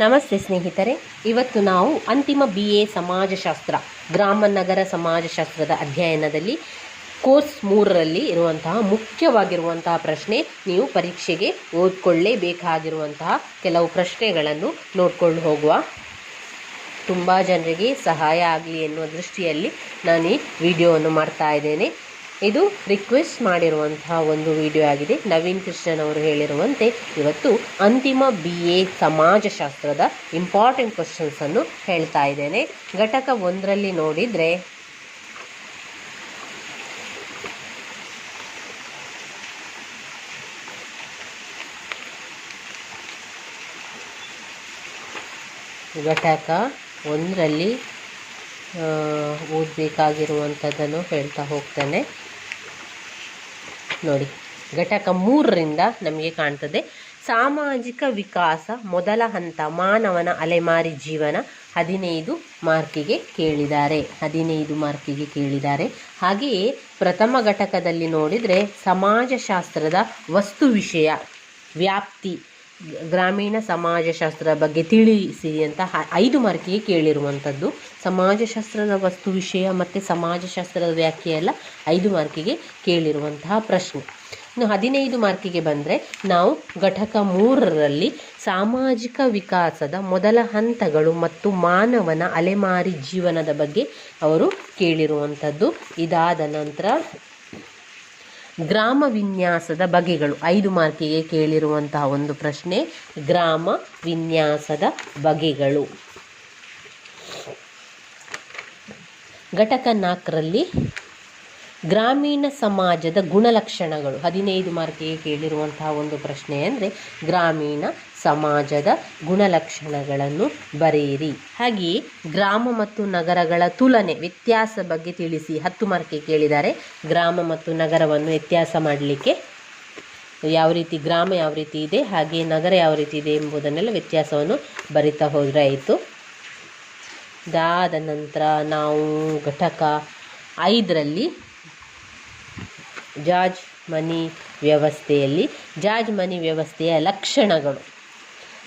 ನಮಸ್ತೆ ಸ್ನೇಹಿತರೆ, ಇವತ್ತು ನಾವು ಅಂತಿಮ ಬಿ ಎ ಸಮಾಜಶಾಸ್ತ್ರ, ಗ್ರಾಮ ನಗರ ಸಮಾಜಶಾಸ್ತ್ರದ ಅಧ್ಯಯನದಲ್ಲಿ ಕೋರ್ಸ್ ಮೂರರಲ್ಲಿ ಇರುವಂತಹ ಮುಖ್ಯವಾಗಿರುವಂತಹ ಪ್ರಶ್ನೆ ನೀವು ಪರೀಕ್ಷೆಗೆ ಓದ್ಕೊಳ್ಳೇಬೇಕಾಗಿರುವಂತಹ ಕೆಲವು ಪ್ರಶ್ನೆಗಳನ್ನು ನೋಡ್ಕೊಂಡು ಹೋಗುವ. ತುಂಬ ಜನರಿಗೆ ಸಹಾಯ ಆಗಲಿ ಎನ್ನುವ ದೃಷ್ಟಿಯಲ್ಲಿ ನಾನು ಈ ವಿಡಿಯೋವನ್ನು ಮಾಡ್ತಾ ಇದ್ದೇನೆ. ಇದು ರಿಕ್ವೆಸ್ಟ್ ಮಾಡಿರುವಂತಹ ಒಂದು ವಿಡಿಯೋ ಆಗಿದೆ. ನವೀನ್ ಕೃಷ್ಣನ್ ಅವರು ಹೇಳಿರುವಂತೆ ಇವತ್ತು ಅಂತಿಮ ಬಿ ಎ ಸಮಾಜಶಾಸ್ತ್ರದ ಇಂಪಾರ್ಟೆಂಟ್ ಕ್ವಶನ್ಸನ್ನು ಹೇಳ್ತಾ ಇದ್ದೇನೆ. ಘಟಕ ಒಂದರಲ್ಲಿ ನೋಡಿದರೆ ಘಟಕ ಒಂದರಲ್ಲಿ ಓದಬೇಕಾಗಿರುವಂಥದ್ದನ್ನು ಹೇಳ್ತಾ ಹೋಗ್ತೇನೆ. ನೋಡಿ, ಘಟಕ ಮೂರರಿಂದ ನಮಗೆ ಕಾಣ್ತದೆ. ಸಾಮಾಜಿಕ ವಿಕಾಸ, ಮೊದಲ ಹಂತ, ಮಾನವನ ಅಲೆಮಾರಿ ಜೀವನ, ಹದಿನೈದು ಮಾರ್ಕಿಗೆ ಕೇಳಿದ್ದಾರೆ. ಹದಿನೈದು ಮಾರ್ಕಿಗೆ ಕೇಳಿದ್ದಾರೆ. ಹಾಗೆಯೇ ಪ್ರಥಮ ಘಟಕದಲ್ಲಿ ನೋಡಿದರೆ ಸಮಾಜಶಾಸ್ತ್ರದ ವಸ್ತು ವಿಷಯ, ವ್ಯಾಪ್ತಿ ಗ್ರಾಮೀಣ ಸಮಾಜಶಾಸ್ತ್ರದ ಬಗ್ಗೆ ತಿಳಿಸಿ ಅಂತ ಐದು ಮಾರ್ಕಿಗೆ ಕೇಳಿರುವಂಥದ್ದು. ಸಮಾಜಶಾಸ್ತ್ರದ ವಸ್ತು ವಿಷಯ ಮತ್ತು ಸಮಾಜಶಾಸ್ತ್ರದ ವ್ಯಾಖ್ಯೆ ಎಲ್ಲ ಐದು ಮಾರ್ಕಿಗೆ ಕೇಳಿರುವಂತಹ ಪ್ರಶ್ನೆ. ಇನ್ನು ಹದಿನೈದು ಮಾರ್ಕಿಗೆ ಬಂದರೆ ನಾವು ಘಟಕ ಮೂರರಲ್ಲಿ ಸಾಮಾಜಿಕ ವಿಕಾಸದ ಮೊದಲ ಹಂತಗಳು ಮತ್ತು ಮಾನವನ ಅಲೆಮಾರಿ ಜೀವನದ ಬಗ್ಗೆ ಅವರು ಕೇಳಿರುವಂಥದ್ದು. ಇದಾದ ನಂತರ ಗ್ರಾಮ ವಿನ್ಯಾಸದ ಬಗೆಗಳು. ಐದು ಮಾರ್ಕಿಗೆ ಕೇಳಿರುವಂತಹ ಒಂದು ಪ್ರಶ್ನೆ, ಗ್ರಾಮ ವಿನ್ಯಾಸದ ಬಗೆಗಳು. ಘಟಕ ನಾಲ್ಕರಲ್ಲಿ ಗ್ರಾಮೀಣ ಸಮಾಜದ ಗುಣಲಕ್ಷಣಗಳು. ಹದಿನೈದು ಮಾರ್ಕಿಗೆ ಕೇಳಿರುವಂತಹ ಒಂದು ಪ್ರಶ್ನೆ ಅಂದರೆ ಗ್ರಾಮೀಣ ಸಮಾಜದ ಗುಣಲಕ್ಷಣಗಳನ್ನು ಬರೆಯಿರಿ. ಹಾಗೆಯೇ ಗ್ರಾಮ ಮತ್ತು ನಗರಗಳ ತುಲನೆ ವ್ಯತ್ಯಾಸ ಬಗ್ಗೆ ತಿಳಿಸಿ. ಹತ್ತು ಮಾರ್ಕಿಗೆ ಕೇಳಿದ್ದಾರೆ. ಗ್ರಾಮ ಮತ್ತು ನಗರವನ್ನು ವ್ಯತ್ಯಾಸ ಮಾಡಲಿಕ್ಕೆ ಯಾವ ರೀತಿ, ಗ್ರಾಮ ಯಾವ ರೀತಿ ಇದೆ ಹಾಗೆ ನಗರ ಯಾವ ರೀತಿ ಇದೆ ಎಂಬುದನ್ನೆಲ್ಲ ವ್ಯತ್ಯಾಸವನ್ನು ಬರಿತಾ ಹೋದರೆ ಆಯಿತು. ಇದಾದ ನಂತರ ನಾವು ಘಟಕ ಐದರಲ್ಲಿ ಜಾಜ್ ಮನಿ ವ್ಯವಸ್ಥೆಯಲ್ಲಿ ಜಾಜ್ ಮನಿ ವ್ಯವಸ್ಥೆಯ ಲಕ್ಷಣಗಳು.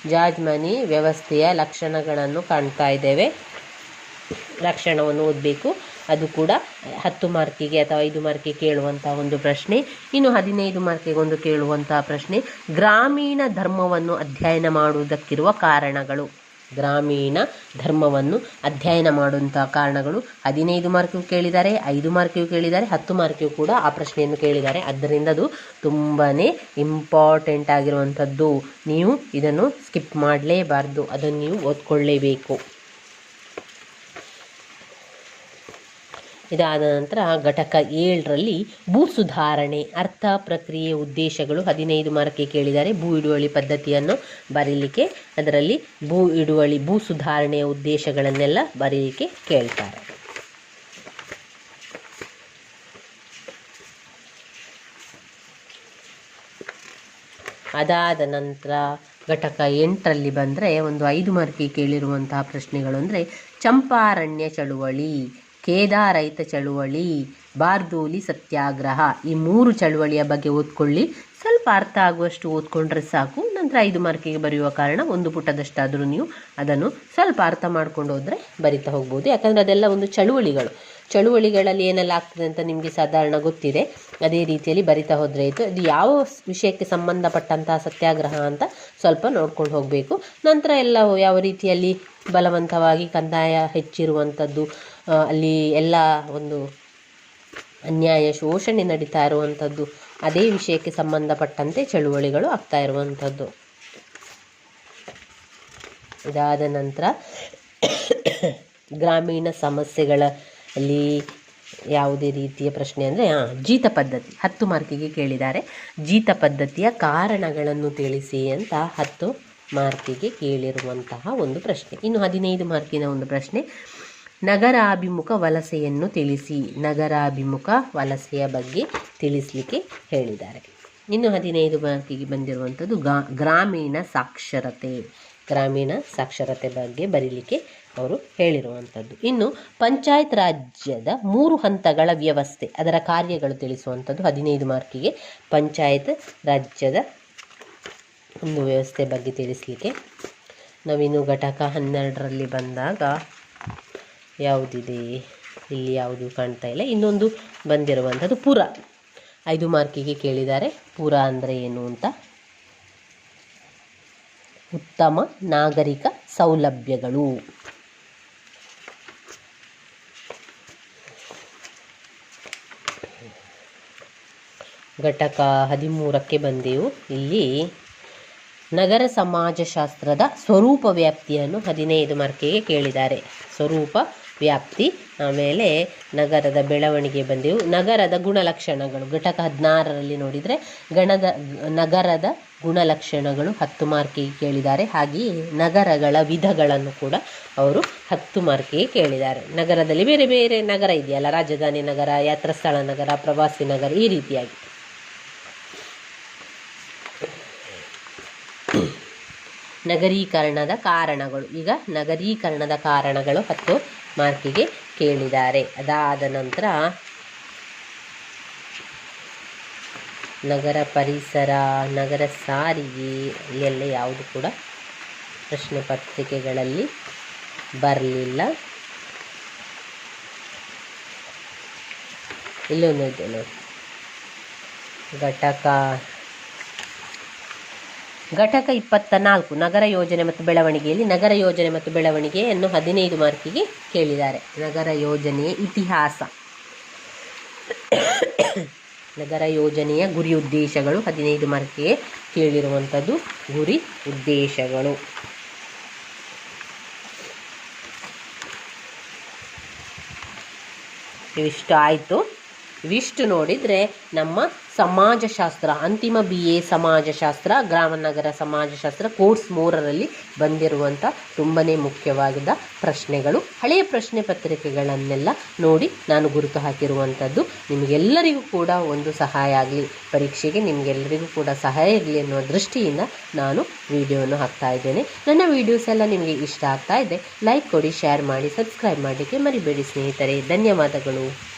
ಜಾಜ್ ಮನಿ ವ್ಯವಸ್ಥೆಯ ಲಕ್ಷಣಗಳನ್ನು ಕಾಣ್ತಾ ಇದ್ದೇವೆ. ಲಕ್ಷಣವನ್ನು ಓದಬೇಕು. ಅದು ಕೂಡ ಹತ್ತು ಮಾರ್ಕಿಗೆ ಅಥವಾ ಐದು ಮಾರ್ಕಿಗೆ ಕೇಳುವಂಥ ಒಂದು ಪ್ರಶ್ನೆ. ಇನ್ನು ಹದಿನೈದು ಮಾರ್ಕಿಗೆ ಒಂದು ಕೇಳುವಂತಹ ಪ್ರಶ್ನೆ. ಗ್ರಾಮೀಣ ಧರ್ಮವನ್ನು ಅಧ್ಯಯನ ಮಾಡುವುದಕ್ಕಿರುವ ಕಾರಣಗಳು. ಗ್ರಾಮೀಣ ಧರ್ಮವನ್ನು ಅಧ್ಯಯನ ಮಾಡುವಂಥ ಕಾರಣಗಳು ಹದಿನೈದು ಮಾರ್ಕಿಗೂ ಕೇಳಿದ್ದಾರೆ, ಐದು ಮಾರ್ಕಿಗೂ ಕೇಳಿದ್ದಾರೆ, ಹತ್ತು ಮಾರ್ಕಿಗೂ ಕೂಡ ಆ ಪ್ರಶ್ನೆಯನ್ನು ಕೇಳಿದ್ದಾರೆ. ಅದರಿಂದ ಅದು ತುಂಬಾ ಇಂಪಾರ್ಟೆಂಟ್ ಆಗಿರುವಂಥದ್ದು. ನೀವು ಇದನ್ನು ಸ್ಕಿಪ್ ಮಾಡಲೇಬಾರ್ದು. ಅದನ್ನು ನೀವು ಓದ್ಕೊಳ್ಳೇಬೇಕು. ಇದಾದ ನಂತರ ಘಟಕ ಏಳರಲ್ಲಿ ಭೂ ಸುಧಾರಣೆ ಅರ್ಥ ಪ್ರಕ್ರಿಯೆ ಉದ್ದೇಶಗಳು ಹದಿನೈದು ಮಾರ್ಕೆ ಕೇಳಿದ್ದಾರೆ. ಭೂ ಹಿಡುವಳಿ ಪದ್ಧತಿಯನ್ನು ಬರೀಲಿಕ್ಕೆ ಅದರಲ್ಲಿ ಭೂ ಹಿಡುವಳಿ ಭೂ ಸುಧಾರಣೆಯ ಉದ್ದೇಶಗಳನ್ನೆಲ್ಲ ಬರೀಲಿಕ್ಕೆ ಕೇಳ್ತಾರೆ. ಅದಾದ ನಂತರ ಘಟಕ ಎಂಟರಲ್ಲಿ ಬಂದರೆ ಒಂದು ಐದು ಮಾರ್ಕಿ ಕೇಳಿರುವಂತಹ ಪ್ರಶ್ನೆಗಳು ಅಂದರೆ ಚಂಪಾರಣ್ಯ ಚಳುವಳಿ. ಕೇದಾರೈತ ಚಳುವಳಿ, ಬಾರ್ದೋಲಿ ಸತ್ಯಾಗ್ರಹ, ಈ ಮೂರು ಚಳುವಳಿಯ ಬಗ್ಗೆ ಓದ್ಕೊಳ್ಳಿ. ಸ್ವಲ್ಪ ಅರ್ಥ ಆಗುವಷ್ಟು ಓದ್ಕೊಂಡ್ರೆ ಸಾಕು. ನಂತರ ಐದು ಮಾರ್ಕಿಗೆ ಬರೆಯುವ ಕಾರಣ ಒಂದು ಪುಟದಷ್ಟಾದರೂ ನೀವು ಅದನ್ನು ಸ್ವಲ್ಪ ಅರ್ಥ ಮಾಡ್ಕೊಂಡು ಹೋದರೆ ಬರಿತಾ ಹೋಗ್ಬೋದು. ಯಾಕಂದರೆ ಅದೆಲ್ಲ ಒಂದು ಚಳುವಳಿಗಳು. ಚಳುವಳಿಗಳಲ್ಲಿ ಏನೆಲ್ಲ ಆಗ್ತದೆ ಅಂತ ನಿಮಗೆ ಸಾಧಾರಣ ಗೊತ್ತಿದೆ. ಅದೇ ರೀತಿಯಲ್ಲಿ ಬರಿತಾ ಹೋದರೆ ಆಯಿತು. ಅದು ಯಾವ ವಿಷಯಕ್ಕೆ ಸಂಬಂಧಪಟ್ಟಂತಹ ಸತ್ಯಾಗ್ರಹ ಅಂತ ಸ್ವಲ್ಪ ನೋಡ್ಕೊಂಡು ಹೋಗಬೇಕು. ನಂತರ ಎಲ್ಲ ಯಾವ ರೀತಿಯಲ್ಲಿ ಬಲವಂತವಾಗಿ ಕಂದಾಯ ಹೆಚ್ಚಿರುವಂಥದ್ದು ಅಲ್ಲಿ ಎಲ್ಲ ಒಂದು ಅನ್ಯಾಯ ಶೋಷಣೆ ನಡೀತಾ ಇರುವಂಥದ್ದು, ಅದೇ ವಿಷಯಕ್ಕೆ ಸಂಬಂಧಪಟ್ಟಂತೆ ಚಳುವಳಿಗಳು ಆಗ್ತಾ ಇರುವಂಥದ್ದು. ಇದಾದ ನಂತರ ಗ್ರಾಮೀಣ ಸಮಸ್ಯೆಗಳಲ್ಲಿ ಯಾವುದೇ ರೀತಿಯ ಪ್ರಶ್ನೆ ಅಂದರೆ, ಹಾಂ, ಜೀತ ಪದ್ಧತಿ. ಹತ್ತು ಮಾರ್ಕಿಗೆ ಕೇಳಿದ್ದಾರೆ. ಜೀತ ಪದ್ಧತಿಯ ಕಾರಣಗಳನ್ನು ತಿಳಿಸಿ ಅಂತ ಹತ್ತು ಮಾರ್ಕಿಗೆ ಕೇಳಿರುವಂತಹ ಒಂದು ಪ್ರಶ್ನೆ. ಇನ್ನು ಹದಿನೈದು ಮಾರ್ಕಿನ ಒಂದು ಪ್ರಶ್ನೆ. ನಗರಾಭಿಮುಖ ವಲಸೆಯನ್ನು ತಿಳಿಸಿ. ನಗರಾಭಿಮುಖ ವಲಸೆಯ ಬಗ್ಗೆ ತಿಳಿಸಲಿಕ್ಕೆ ಹೇಳಿದ್ದಾರೆ. ಇನ್ನು ಹದಿನೈದು ಮಾರ್ಕಿಗೆ ಬಂದಿರುವಂಥದ್ದು ಗಾ, ಗ್ರಾಮೀಣ ಸಾಕ್ಷರತೆ. ಗ್ರಾಮೀಣ ಸಾಕ್ಷರತೆ ಬಗ್ಗೆ ಬರೀಲಿಕ್ಕೆ ಅವರು ಹೇಳಿರುವಂಥದ್ದು. ಇನ್ನು ಪಂಚಾಯತ್ ರಾಜ್ಯದ ಮೂರು ಹಂತಗಳ ವ್ಯವಸ್ಥೆ, ಅದರ ಕಾರ್ಯಗಳು ತಿಳಿಸುವಂಥದ್ದು ಹದಿನೈದು ಮಾರ್ಕಿಗೆ ಪಂಚಾಯತ್ ರಾಜ್ಯದ ಒಂದು ವ್ಯವಸ್ಥೆ ಬಗ್ಗೆ ತಿಳಿಸಲಿಕ್ಕೆ. ನಾವಿನ್ನು ಘಟಕ ಹನ್ನೆರಡರಲ್ಲಿ ಬಂದಾಗ ಯಾವುದಿದೆ? ಇಲ್ಲಿ ಯಾವುದು ಕಾಣ್ತಾ ಇಲ್ಲ. ಇನ್ನೊಂದು ಬಂದಿರುವಂಥದ್ದು ಪುರ. ಐದು ಮಾರ್ಕಿಗೆ ಕೇಳಿದ್ದಾರೆ. ಪುರ ಅಂದರೆ ಏನು ಅಂತ? ಉತ್ತಮ ನಾಗರಿಕ ಸೌಲಭ್ಯಗಳು. ಘಟಕ ಹದಿಮೂರಕ್ಕೆ ಬಂದೆವು. ಇಲ್ಲಿ ನಗರ ಸಮಾಜಶಾಸ್ತ್ರದ ಸ್ವರೂಪ ವ್ಯಾಪ್ತಿಯನ್ನು ಹದಿನೈದು ಮಾರ್ಕಿಗೆ ಕೇಳಿದ್ದಾರೆ. ಸ್ವರೂಪ ವ್ಯಾಪ್ತಿ, ಆಮೇಲೆ ನಗರದ ಬೆಳವಣಿಗೆ ಬಂದೆವು. ನಗರದ ಗುಣಲಕ್ಷಣಗಳು, ಘಟಕ ಹದಿನಾರರಲ್ಲಿ ನೋಡಿದರೆ ಗಣದ, ನಗರದ ಗುಣಲಕ್ಷಣಗಳು ಹತ್ತು ಮಾರ್ಕಿಗೆ ಕೇಳಿದ್ದಾರೆ. ಹಾಗೆಯೇ ನಗರಗಳ ವಿಧಗಳನ್ನು ಕೂಡ ಅವರು ಹತ್ತು ಮಾರ್ಕಿಗೆ ಕೇಳಿದ್ದಾರೆ. ನಗರದಲ್ಲಿ ಬೇರೆ ಬೇರೆ ನಗರ ಇದೆಯಲ್ಲ, ರಾಜಧಾನಿ ನಗರ, ಯಾತ್ರಾಸ್ಥಳ ನಗರ, ಪ್ರವಾಸಿ ನಗರ ಈ ರೀತಿಯಾಗಿ. ನಗರೀಕರಣದ ಕಾರಣಗಳು. ಈಗ ನಗರೀಕರಣದ ಕಾರಣಗಳು ಹತ್ತು. ಮಾರ್ಕಿಗೆ ಕೇಳಿದ್ದಾರೆ. ಅದಾದ ನಂತರ ನಗರ ಪರಿಸರ, ನಗರ ಸಾರಿಗೆ ಇಲ್ಲೆಲ್ಲ ಯಾವುದು ಕೂಡ ಪ್ರಶ್ನೆ ಪತ್ರಿಕೆಗಳಲ್ಲಿ ಬರಲಿಲ್ಲ. ಇಲ್ಲೊಂದು ಇದೆ ನೋಡಿ. ಘಟಕ ಘಟಕ ಇಪ್ಪತ್ತ ನಾಲ್ಕು, ನಗರ ಯೋಜನೆ ಮತ್ತು ಬೆಳವಣಿಗೆಯಲ್ಲಿ ನಗರ ಯೋಜನೆ ಮತ್ತು ಬೆಳವಣಿಗೆಯನ್ನು ಹದಿನೈದು ಮಾರ್ಕಿಗೆ ಕೇಳಿದ್ದಾರೆ. ನಗರ ಯೋಜನೆಯ ಇತಿಹಾಸ. ನಗರ ಯೋಜನೆಯ ಗುರಿ ಉದ್ದೇಶಗಳು ಹದಿನೈದು ಮಾರ್ಕಿಗೆ ಕೇಳಿರುವಂಥದ್ದು ಗುರಿ ಉದ್ದೇಶಗಳು. ಇವಿಷ್ಟು ಆಯಿತು. ಇವಿಷ್ಟು ನೋಡಿದರೆ ನಮ್ಮ ಸಮಾಜಶಾಸ್ತ್ರ, ಅಂತಿಮ ಬಿ ಎ ಸಮಾಜಶಾಸ್ತ್ರ, ಗ್ರಾಮನಗರ ಸಮಾಜಶಾಸ್ತ್ರ ಕೋರ್ಸ್ ಮೂರರಲ್ಲಿ ಬಂದಿರುವಂಥ ತುಂಬನೇ ಮುಖ್ಯವಾದ ಪ್ರಶ್ನೆಗಳು. ಹಳೆಯ ಪ್ರಶ್ನೆ ಪತ್ರಿಕೆಗಳನ್ನೆಲ್ಲ ನೋಡಿ ನಾನು ಗುರುತು ಹಾಕಿರುವಂಥದ್ದು. ನಿಮಗೆಲ್ಲರಿಗೂ ಕೂಡ ಒಂದು ಸಹಾಯ ಆಗಲಿ, ಪರೀಕ್ಷೆಗೆ ನಿಮಗೆಲ್ಲರಿಗೂ ಕೂಡ ಸಹಾಯ ಇರಲಿ ಅನ್ನುವ ದೃಷ್ಟಿಯಿಂದ ನಾನು ವಿಡಿಯೋವನ್ನು ಹಾಕ್ತಾ ಇದ್ದೇನೆ. ನನ್ನ ವಿಡಿಯೋಸ್ ಎಲ್ಲ ನಿಮಗೆ ಇಷ್ಟ ಆಗ್ತಾ ಇದೆ. ಲೈಕ್ ಕೊಡಿ, ಶೇರ್ ಮಾಡಿ, ಸಬ್ಸ್ಕ್ರೈಬ್ ಮಾಡಲಿಕ್ಕೆ ಮರಿಬೇಡಿ ಸ್ನೇಹಿತರೆ. ಧನ್ಯವಾದಗಳು.